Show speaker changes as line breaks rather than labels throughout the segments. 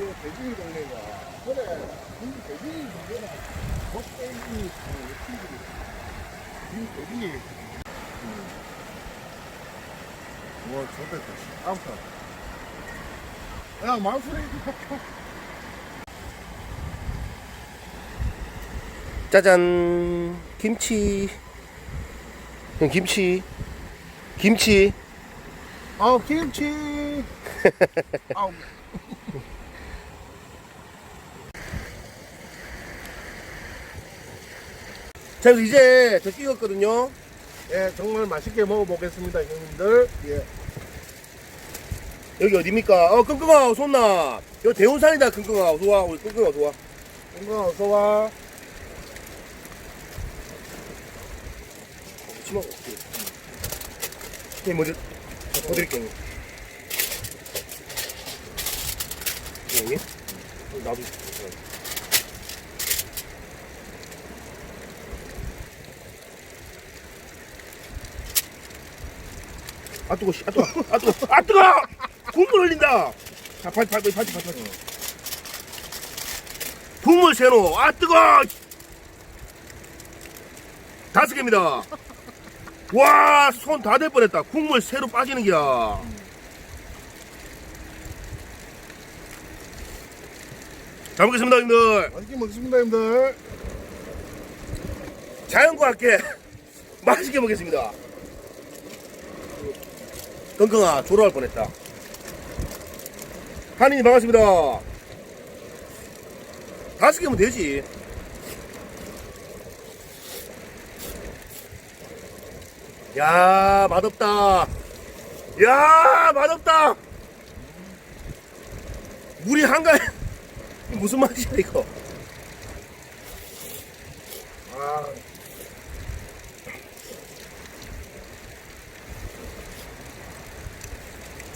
요 대중이 동네가 그래 이 대중이 동네가 목대이 친구들이 이 대중이 음. 와 좋겠다 아무튼 야 만수리
짜잔. 김치. 형 김치. 김치.
아 김치. 아우
자 그래서 이제 저 찍었거든요.
예 정말 맛있게 먹어보겠습니다 형님들. 예.
여기 어딥니까? 어 끙끙아 손나? 여기 대운산이다 끙끙아 어서와 우리 끙끙아 어서와
형님 어서와
치마 네 먼저 보드릴게요. 형님. 나도 아 뜨거 씨, 아 뜨거. 아 뜨거. 아 뜨거! 국물 흘린다! 자 파티 파티 파티 파티 파티 국물 세노 아 뜨거! 다섯 개입니다. 와 손 다 될 뻔했다. 국물 새로 빠지는 기야. 잘 먹겠습니다 형님들.
맛있게 먹습니다 형님들.
자연과 함께 맛있게 먹겠습니다 끙끙아 졸아할 뻔했다. 한인이 반갑습니다. 다섯 개면 되지. 야 맛없다. 야 맛없다. 물이 한가해. 무슨 맛이야 이거?
아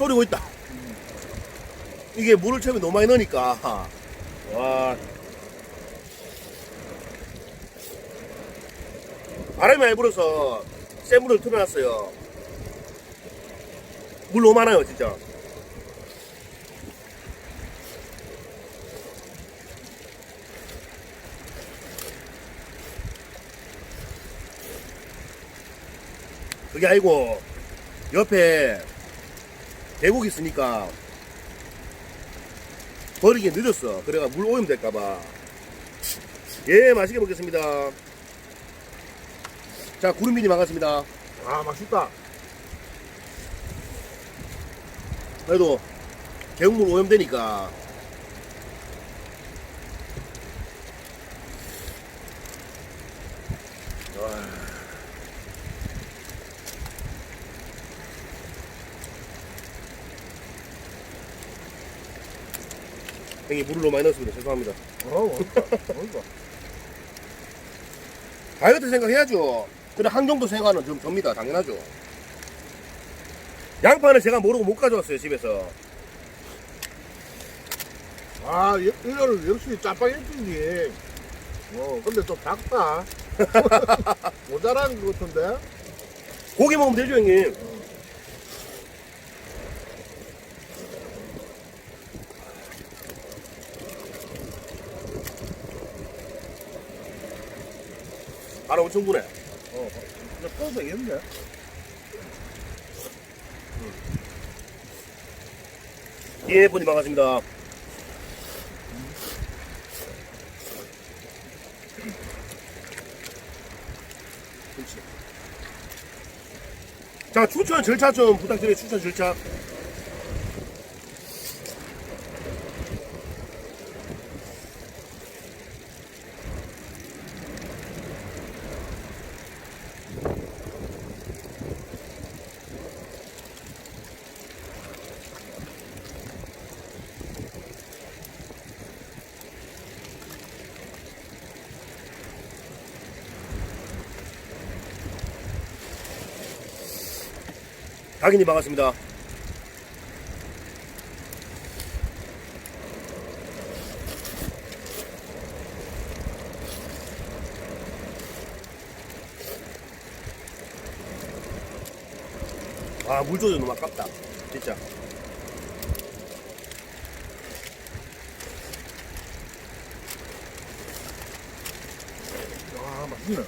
졸이고 있다. 이게 물을 처음에 너무 많이 넣으니까. 와. 바람이 많이 불어서 센 물을 틀어놨어요. 물 너무 많아요, 진짜. 그게 아니고, 옆에 계곡 있으니까 버리기 늦었어. 그래가 물 오염 될까봐. 예, 맛있게 먹겠습니다. 자, 구름비님 반갑습니다.
아 맛있다
그래도 계곡물 오염되니까. 형님 물을 너무 많이 넣었습니다. 죄송합니다.
어
다이어트 생각해야죠. 근데 한 정도 생각은 좀 접니다. 당연하죠. 양파는 제가 모르고 못 가져왔어요, 집에서.
아 이- 이거를 역시 짜파게티지 어 근데 좀 작다 모자란 것 같은데
고기 먹으면 되죠, 형님. 바로 엄청 부네.
어 이제 꺼도 되겠는데
예, 분이 반갑습니다. 자, 추천 절차 좀 부탁드려요. 추천 절차. 박인님 반갑습니다. 아, 물 조절 너무 아깝다. 진짜.
아, 와, 맛있네.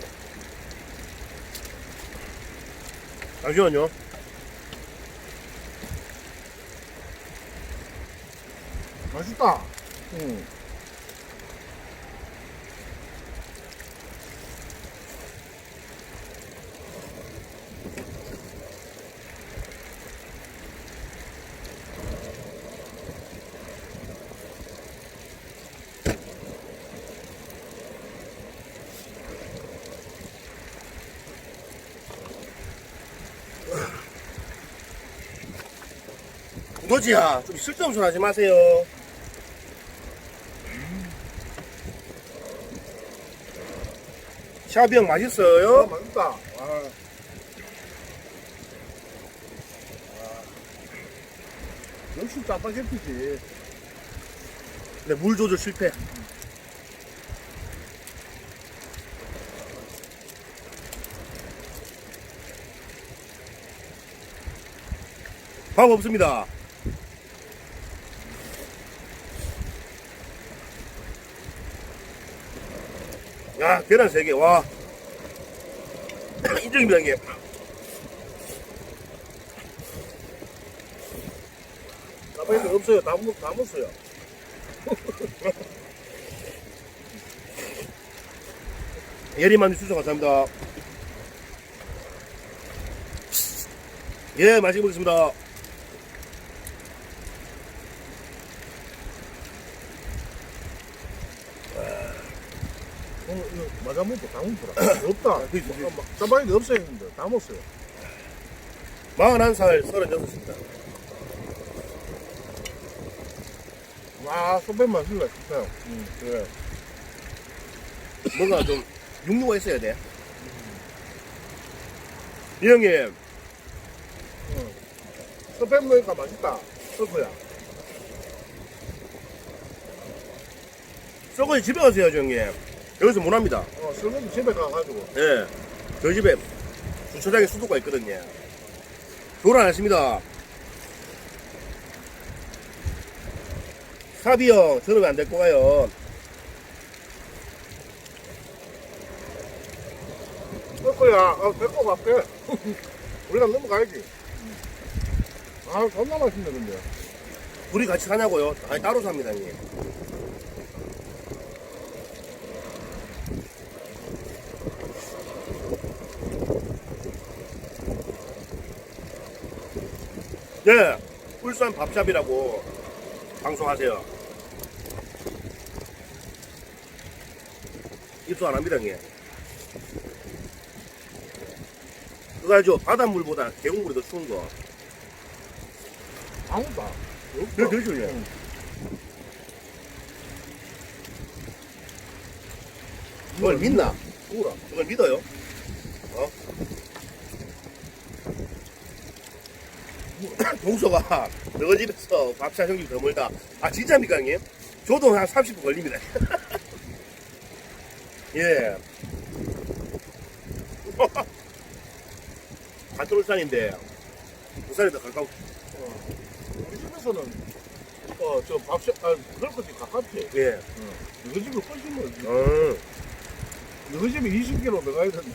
잠시만요.
맛있다. 응.
너지야, 좀 쓸데없는 소리 하지 마세요. 샤비 형
어,
맛있어요?
맛있다. 아. 아. 역시 짜파게티지.
근데 물 조절 실패. 밥 없습니다. 야, 계란 3개, 와. 인정입니다, 형님.
짜파게티 없어요. 다, 먹, 다 먹었어요.
예리만두 추천 감사합니다. 예, 맛있게 먹겠습니다.
오늘 이거 맞아 먹고 다 먹더라. 없다. 짜파게티 없어요 했는데 다 먹었어요.
41살, 36입니다.
와, 소변 맛있네, 진짜. 응, 그래.
뭔가 좀 육류가 있어야 돼. 이 형님,
소변 먹으니까 맛있다. 소스야.
썩어지 집에 해야죠, 형님. 여기서 못 합니다.
어, 설거지 집에 가가지고.
예. 저희 집에 주차장에 수도가 있거든요. 하십니다. 사비 형, 저는 왜안 데리고 가요?
소스야, 어, 데리고 갈게. 우리가 넘어가야지. 아, 존나 맛있네, 근데.
둘이 같이 사냐고요? 아니, 따로 삽니다, 형님. 네, 울산 밥샵이라고 방송하세요. 입수 안 합니다, 형님. 그거 알죠? 바닷물보다 계곡물이 더 추운 거.
안.
네, 좋네요.
응.
그걸 믿나?
우라.
그걸 믿어요? 동서가 너 집에서 밥차 형님 더 멀다. 아 진짜입니까 형님? 저도 한 30분 걸립니다. 예. 같은 울산인데 부산이 더 가까워.
어. 우리 집에서는, 어, 저 밥솥, 아, 그럴 거지, 가깝지.
예.
너희 멀지.
음.
너희 집이 20km 나가야 된다.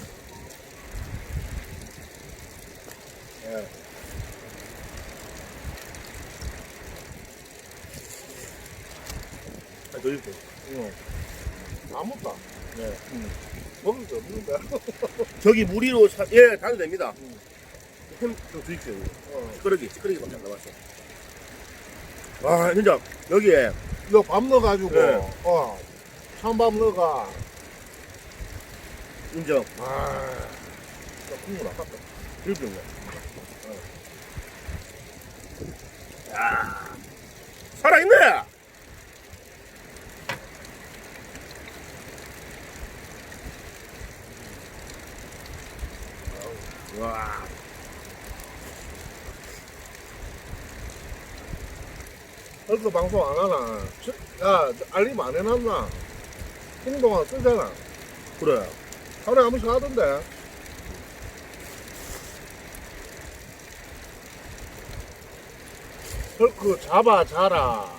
아, 더 이렇게.
어. 아무도 네. 응. 먹을 게 없는데.
저기 무리로 차, 예, 다도 됩니다.
음.
햄좀. 형님.
어.
찌끄러기, 찌끄러기밖에 안 남았어. 와, 진짜, 여기에,
이거 밥 넣어가지고,
네.
어. 찬밥 넣어가.
인정.
아. 진짜 국물 아깝다.
야 살아있네! 와.
얼굴 방송 안 하나? 저- 야, 저 알림 안 해놨나? 행동안 쓰잖아.
그래.
하루에 한 번씩 하던데. 그 잡아 자라.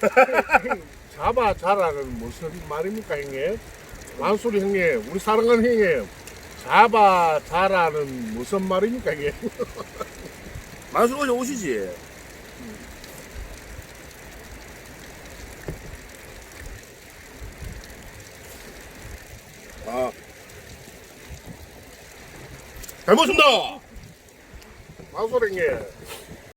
잡아 자라는 무슨 말입니까 형님? 만수리 형님, 우리 사랑하는 형님. 잡아, 자라는 무슨 말입니까, 이게?
만수가 좀 오시지. 잘.
만수리 형님.